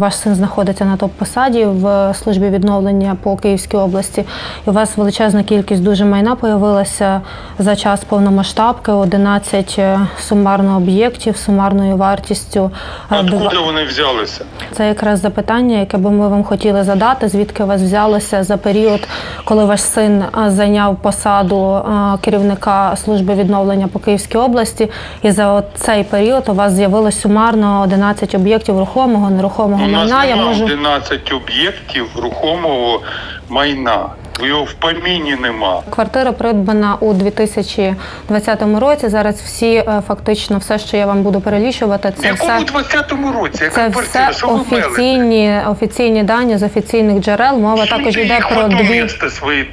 Ваш син знаходиться на топ-посаді в службі відновлення по Київській області. І у вас величезна кількість дуже майна появилася за час повномасштабки, 11 е, сумарно об'єктів сумарною вартістю. е, Откуда вони взялися? Це якраз запитання, яке би ми вам хотіли задати, звідки у вас взялося за період, коли ваш син зайняв посаду керівника служби відновлення по Київській області, і за цей період у вас з'явилось сумарно 11 об'єктів рухомого, нерухомого майна. Я можу 11 об'єктів рухомого майна. Його в поміні нема. Квартира придбана у 2020 році. Зараз всі е, фактично все, що я вам буду перелічувати, це якому все. 20-му році? Яка Це квартира? все Що ви офіційні, офіційні дані з офіційних джерел. Мова також Жити йде про дві свої.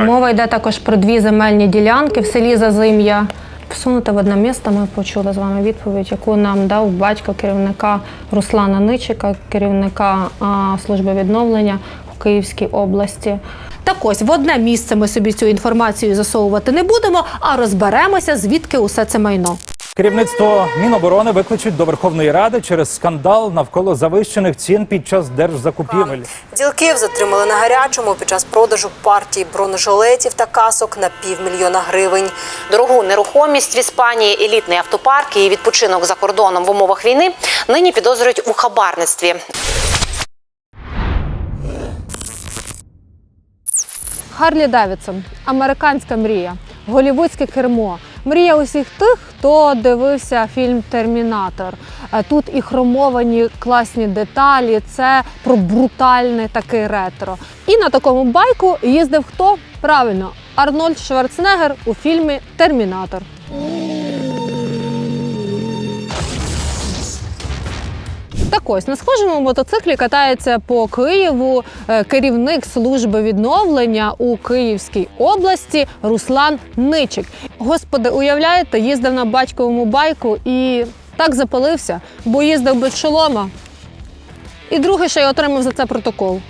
Мова йде також про дві земельні ділянки в селі Зазим'я. Всунути в одне місто ми почули з вами відповідь, яку нам дав батько керівника Руслана Ничика, керівника а, служби відновлення у Київській області. Так ось в одне місце ми собі цю інформацію засовувати не будемо, а розберемося, звідки усе це майно. Керівництво Міноборони викличуть до Верховної Ради через скандал навколо завищених цін під час держзакупівель. Ділків затримали на гарячому під час продажу партії бронежилетів та касок на півмільйона гривень. Дорогу нерухомість в Іспанії, елітний автопарк і відпочинок за кордоном в умовах війни нині підозрюють у хабарництві. Харлі Девідсон, американська мрія, голівудське кермо. Мрія усіх тих, хто дивився фільм Термінатор. Е, Тут і хромовані класні деталі, це про брутальне таке ретро. І на такому байку їздив хто? Правильно, Арнольд Шварценеггер у фільмі Термінатор. Так ось на схожому мотоциклі катається по Києву е, керівник служби відновлення у Київській області Руслан Ничик. Господи, уявляєте, їздив на батьковому байку і так запалився, бо їздив без шолома. І другий ще й отримав за це протокол.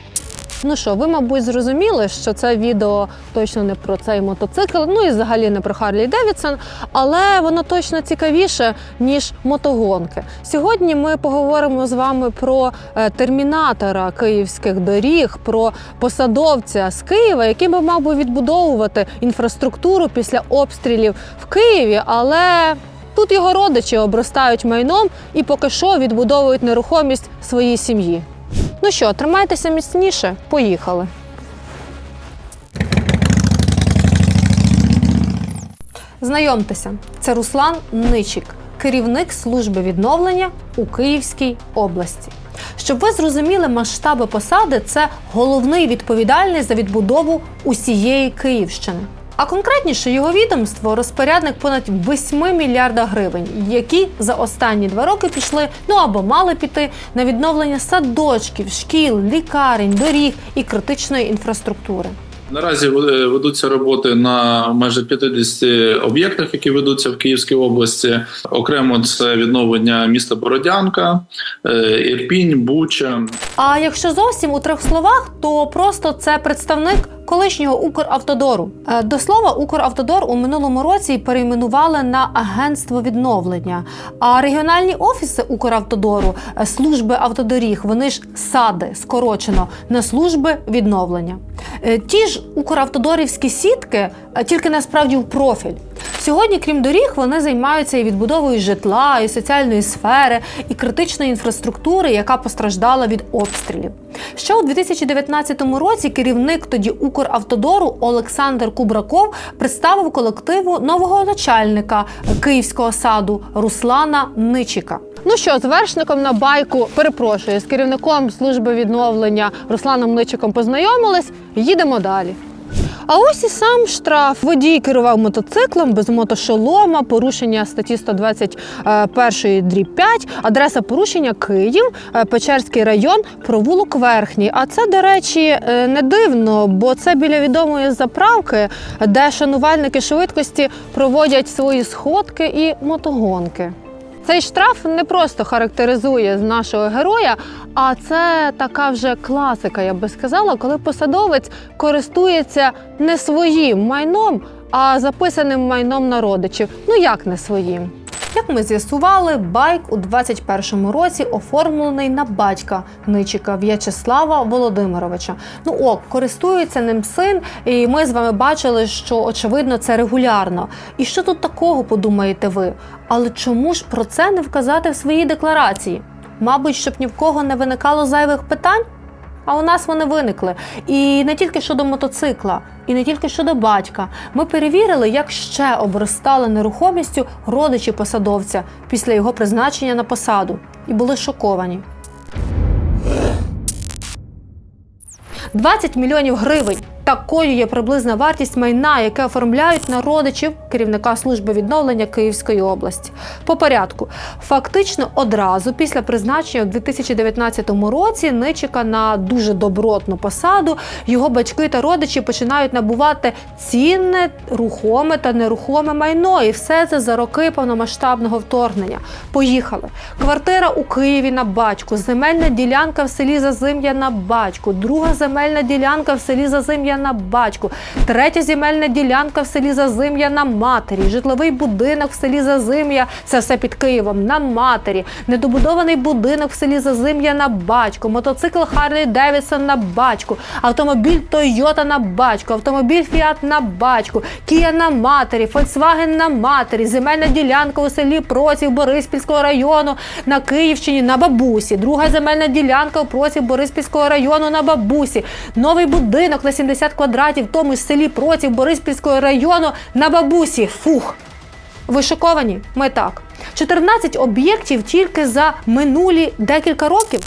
Ну що, ви, мабуть, зрозуміли, що це відео точно не про цей мотоцикл, ну і взагалі не про Харлі Девідсон, але воно точно цікавіше, ніж мотогонки. Сьогодні ми поговоримо з вами про е, термінатора київських доріг, про посадовця з Києва, який би мав би відбудовувати інфраструктуру після обстрілів в Києві, але. Тут його родичі обростають майном і поки що відбудовують нерухомість своїй сім'ї. Ну що, тримайтеся міцніше, поїхали. Знайомтеся, це Руслан Ничик, керівник служби відновлення у Київській області. Щоб ви зрозуміли масштаби посади, це головний відповідальний за відбудову усієї Київщини. А конкретніше його відомство розпорядник понад 8 мільярда гривень, які за останні два роки пішли, ну або мали піти на відновлення садочків, шкіл, лікарень, доріг і критичної інфраструктури. Наразі е, ведуться роботи на майже 50 об'єктах, які ведуться в Київській області. Окремо це відновлення міста Бородянка, е, Ірпінь, Буча. А якщо зовсім у трьох словах, то просто це представник колишнього Укравтодору. Е, До слова, Укравтодор у минулому році перейменували на агентство відновлення. А регіональні офіси Укравтодору, служби автодоріг, вони ж сади скорочено на служби відновлення. Е, Ті ж Укравтодорівські сітки, е, тільки насправді в профіль. Сьогодні, крім доріг, вони займаються і відбудовою житла, і соціальної сфери, і критичної інфраструктури, яка постраждала від обстрілів. Ще у 2019 році керівник тоді Укравтодору Олександр Кубраков представив колективу нового начальника київського саду Руслана Ничика. Ну що, з вершником на байку перепрошую, з керівником служби відновлення Русланом Ничиком познайомились. Їдемо далі. А ось і сам штраф. Водій керував мотоциклом без мотошолома, порушення статті 121 дріб 5, адреса порушення Київ, е, Печерський район, провулок Верхній. А це, до речі, е, не дивно, бо це біля відомої заправки, де шанувальники швидкості проводять свої сходки і мотогонки. Цей штраф не просто характеризує нашого героя, а це така вже класика, я би сказала, коли посадовець користується не своїм майном, а записаним майном на родичів. Ну як не своїм? Як ми з'ясували, байк у 21-му році оформлений на батька Ничика В'ячеслава Володимировича. Ну ок, користується ним син, і ми з вами бачили, що очевидно це регулярно. І що тут такого подумаєте ви? Але чому ж про це не вказати в своїй декларації? Мабуть, щоб ні в кого не виникало зайвих питань? А у нас вони виникли. І не тільки щодо мотоцикла, і не тільки щодо батька. Ми перевірили, як ще обростали нерухомістю родичі посадовця після його призначення на посаду, і були шоковані. 20 мільйонів гривень. Такою є приблизна вартість майна, яке оформляють на родичів керівника служби відновлення Київської області. По порядку, фактично одразу після призначення у 2019 році Ничика на дуже добротну посаду його батьки та родичі починають набувати цінне, рухоме та нерухоме майно, і все це за роки повномасштабного вторгнення. Поїхали. Квартира у Києві на батьку, земельна ділянка в селі Зазим'я на батьку, друга земельна ділянка в селі Зазим'я на батьку, третя земельна ділянка в селі Зазим'я на матері, житловий будинок в селі Зазим'я, це все під Києвом, на матері, недобудований будинок в селі Зазим'я на батьку, мотоцикл Харлі Девідсон на батьку, автомобіль Тойота на батьку, автомобіль Фіат на батьку, Кія на матері, Фольксваген на матері, земельна ділянка у селі Проців Бориспільського району на Київщині на бабусі, друга земельна ділянка у Проців Бориспільського району на бабусі, новий будинок на 70 квадратів в тому ж селі Проців Бориспільського району на бабусі. Фух. Ви шоковані? Ми так. 14 об'єктів тільки за минулі декілька років.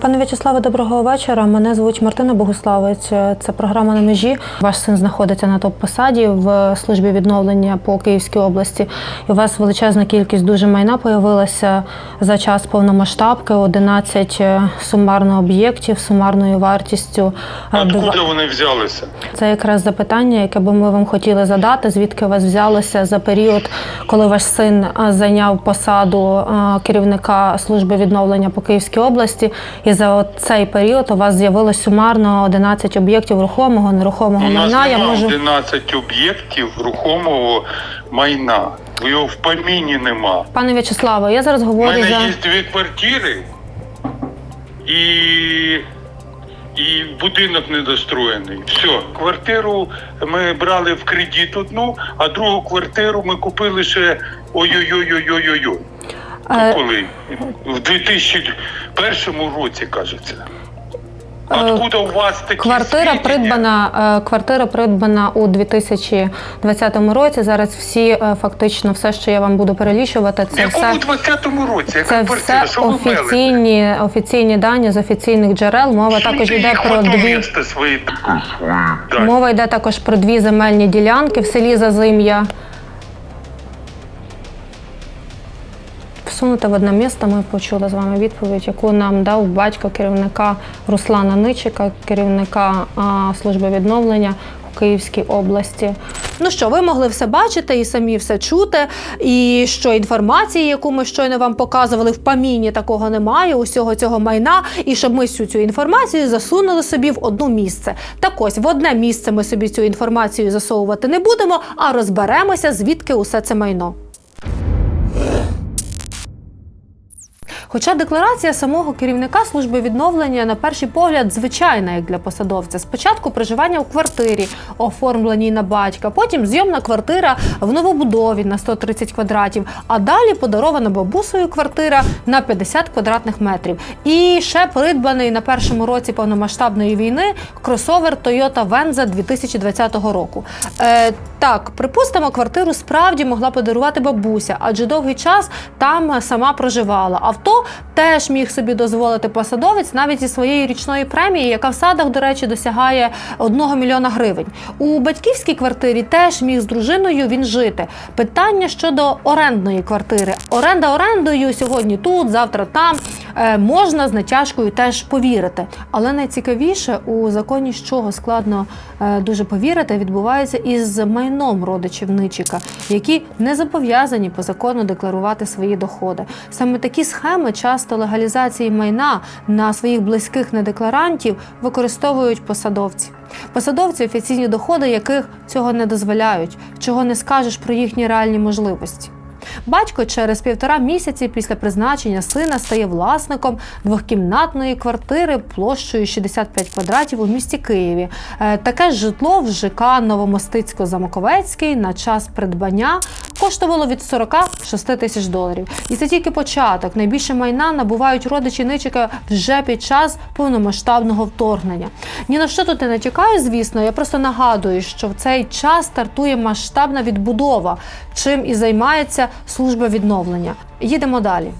Пане В'ячеславе, доброго вечора. Мене звуть Мартина Богуславець. Це програма на межі. Ваш син знаходиться на топ-посаді в службі відновлення по Київській області. І у вас величезна кількість дуже майна появилася за час повномасштабки. 11 сумарно об'єктів сумарною вартістю. е, Откуда вони взялися? Це якраз запитання, яке би ми вам хотіли задати, звідки у вас взялося за період, коли ваш син зайняв посаду а, керівника служби відновлення по Київській області, і за цей період у вас з'явилось сумарно 11 об'єктів рухомого, нерухомого У нас майна. Я можу 11 об'єктів рухомого майна. Його в поміні нема. пане В'ячеславе, я зараз У говорю мене за є дві квартири і, і будинок недостроєний. Все, квартиру ми брали в кредит одну, а другу квартиру ми купили ще ой-ой-ой-ой-ой-ой. Коли? В 2001 році, кажеться. Откуда у вас такі Квартира свідчення? придбана, е, квартира придбана у 2020 році. Зараз всі е, фактично все, що я вам буду перелічувати, це якому все. 20-му році? Яка Це квартира? все Що ви офіційні, офіційні дані з офіційних джерел. Мова також йде про дві свої мова йде також про дві земельні ділянки в селі Зазим'я. Всунути в одне місто ми почули з вами відповідь, яку нам дав батько керівника Руслана Ничика, керівника служби відновлення Київській області. Ну що, ви могли все бачити і самі все чути. І що інформації, яку ми щойно вам показували, в паміні такого немає, усього цього майна. І щоб ми всю цю інформацію засунули собі в одне місце. Так ось в одне місце ми собі цю інформацію засовувати не будемо, а розберемося, звідки усе це майно. Хоча декларація самого керівника служби відновлення на перший погляд звичайна, як для посадовця. Спочатку проживання у квартирі, оформленій на батька, потім зйомна квартира в новобудові на 130 квадратів, а далі подарована бабусею квартира на 50 квадратних метрів. І ще придбаний на першому році повномасштабної війни кросовер Toyota Venza 2020 року. Е, так, припустимо, квартиру справді могла подарувати бабуся, адже довгий час там сама проживала. Авто теж міг собі дозволити посадовець навіть зі своєї річної премії, яка в садах, до речі, досягає 1 мільйона гривень. У батьківській квартирі теж міг з дружиною він жити. Питання щодо орендної квартири. Оренда орендою сьогодні тут, завтра там. Е, можна з натяжкою теж повірити. Але найцікавіше у законі, з чого складно е, дуже повірити, відбувається із майном родичів Ничика, які не зобов'язані по закону декларувати свої доходи. Саме такі схеми часто легалізації майна на своїх близьких недекларантів використовують посадовці. Посадовці, офіційні доходи яких цього не дозволяють, чого не скажеш про їхні реальні можливості. Батько через півтора місяці після призначення сина стає власником двохкімнатної квартири площею 65 квадратів у місті Києві. Е, Таке житло в ЖК Новомостицько-Замоковецький на час придбання коштувало від 46 тисяч доларів. І це тільки початок. Найбільше майна набувають родичі Ничика вже під час повномасштабного вторгнення. Ні на що тут не натякаю, звісно. Я просто нагадую, що в цей час стартує масштабна відбудова, чим і займається служба відновлення. Їдемо далі.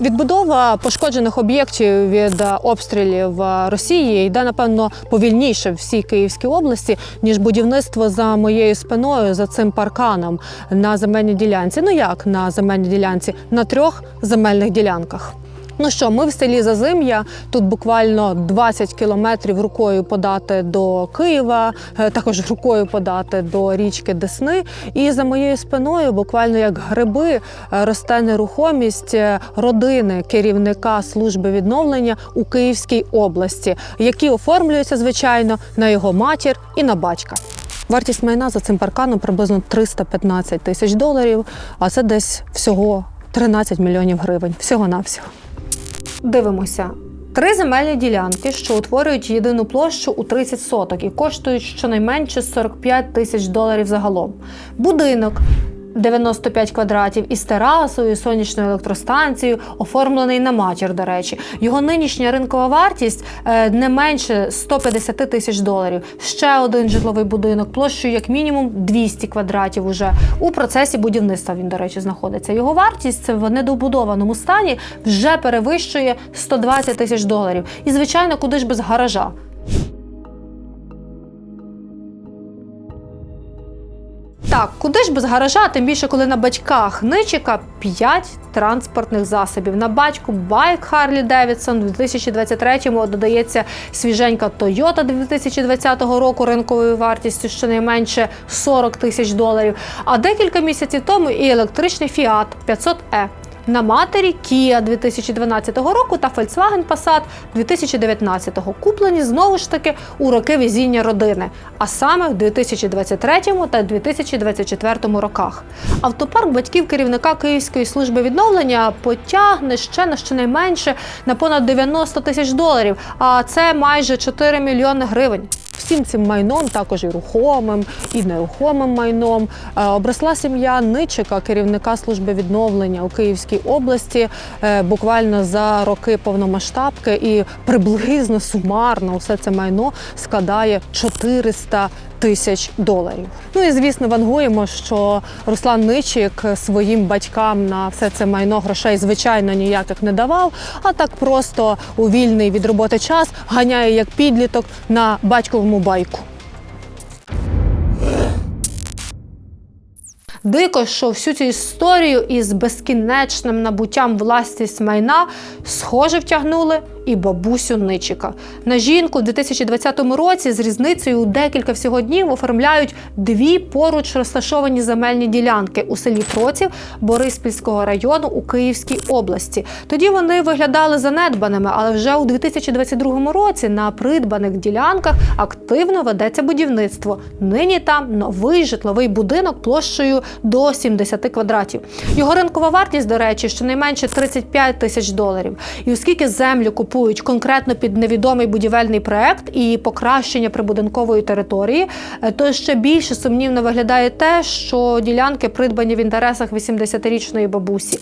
Відбудова пошкоджених об'єктів від е, обстрілів е, Росії йде напевно повільніше в всій Київській області, ніж будівництво за моєю спиною за цим парканом на земельній ділянці. Ну як на земельній ділянці? На трьох земельних ділянках. Ну що, ми в селі Зазим'я. Тут буквально 20 кілометрів рукою подати до Києва, е, також рукою подати до річки Десни. І за моєю спиною, буквально як гриби, е, росте нерухомість е, родини керівника служби відновлення у Київській області, які оформлюються звичайно на його матір і на батька. Вартість майна за цим парканом приблизно 315 тисяч доларів, а це десь всього 13 мільйонів гривень. Всього навсього Дивимося. Три земельні ділянки, що утворюють єдину площу у 30 соток і коштують щонайменше 45 тисяч доларів загалом. Будинок 95 квадратів із терасою, сонячною електростанцією, оформлений на матір, до речі. Його нинішня ринкова вартість е, не менше 150 тисяч доларів. Ще один житловий будинок площею як мінімум 200 квадратів уже у процесі будівництва. Він, до речі, знаходиться. Його вартість в недобудованому стані вже перевищує 120 тисяч доларів. І, звичайно, куди ж без гаража. Так, куди ж без гаража, тим більше, коли на батьках Ничика 5 транспортних засобів. На батьку байк Харлі Девідсон в 2023-му додається свіженька Тойота 2020 року ринковою вартістю щонайменше 40 тисяч доларів. А декілька місяців тому і електричний Фіат 500e. На матері Kia 2012 року та Volkswagen Passat 2019, куплені знову ж таки у роки везіння родини, а саме в 2023 та 2024 роках. Автопарк батьків керівника Київської служби відновлення потягне ще на щонайменше на понад 90 тисяч доларів, а це майже 4 мільйони гривень. Всім цим майном, також і рухомим, і нерухомим майном, е, обросла сім'я Ничика, керівника служби відновлення у Київській області, е, буквально за роки повномасштабки, і приблизно сумарно все це майно складає 400 тисяч доларів. Ну і звісно, вангуємо, що Руслан Ничик своїм батькам на все це майно грошей звичайно ніяких не давав, а так просто у вільний від роботи час ганяє як підліток на батьковому байку. Дико, що всю цю історію із безкінечним набуттям власність майна схоже втягнули і бабусю Ничика. На жінку в 2020 році з різницею у декілька всього днів оформляють дві поруч розташовані земельні ділянки у селі Проців Бориспільського району у Київській області. Тоді вони виглядали занедбаними, але вже у 2022 році на придбаних ділянках активно ведеться будівництво. Нині там новий житловий будинок площею до 70 квадратів. Його ринкова вартість, до речі, щонайменше 35 тисяч доларів. І оскільки землю купують конкретно під невідомий будівельний проект і покращення прибудинкової території, е, то ще більше сумнівно виглядає те, що ділянки придбані в інтересах 80-річної бабусі.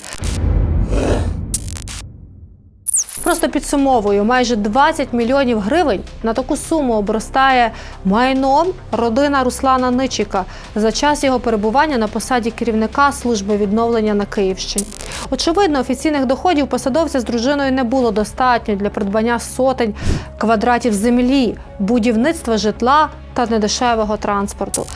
Просто підсумовую, майже 20 мільйонів гривень на таку суму обростає майном родина Руслана Ничика за час його перебування на посаді керівника служби відновлення на Київщині. Очевидно, офіційних доходів посадовця з дружиною не було достатньо для придбання сотень квадратів землі, будівництва житла та недешевого транспорту.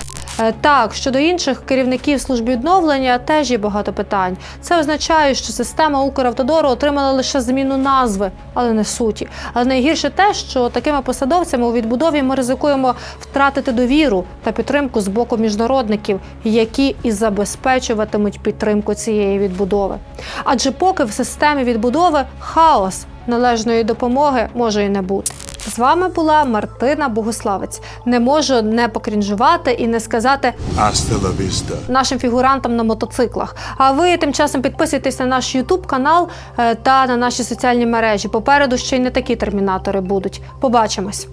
Е, Так, щодо інших керівників служби відновлення теж є багато питань. Це означає, що система Укравтодору отримала лише зміну назви, але не суті. Але найгірше те, що такими посадовцями у відбудові ми ризикуємо втратити довіру та підтримку з боку міжнародників, які і забезпечуватимуть підтримку цієї відбудови. Адже поки в системі відбудови хаос належної допомоги може і не бути. З вами була Мартина Богуславець. Не можу не покрінжувати і не сказати la нашим фігурантам на мотоциклах. А ви тим часом підписуйтесь на наш Ютуб канал е, та на наші соціальні мережі. Попереду ще й не такі термінатори будуть. Побачимось.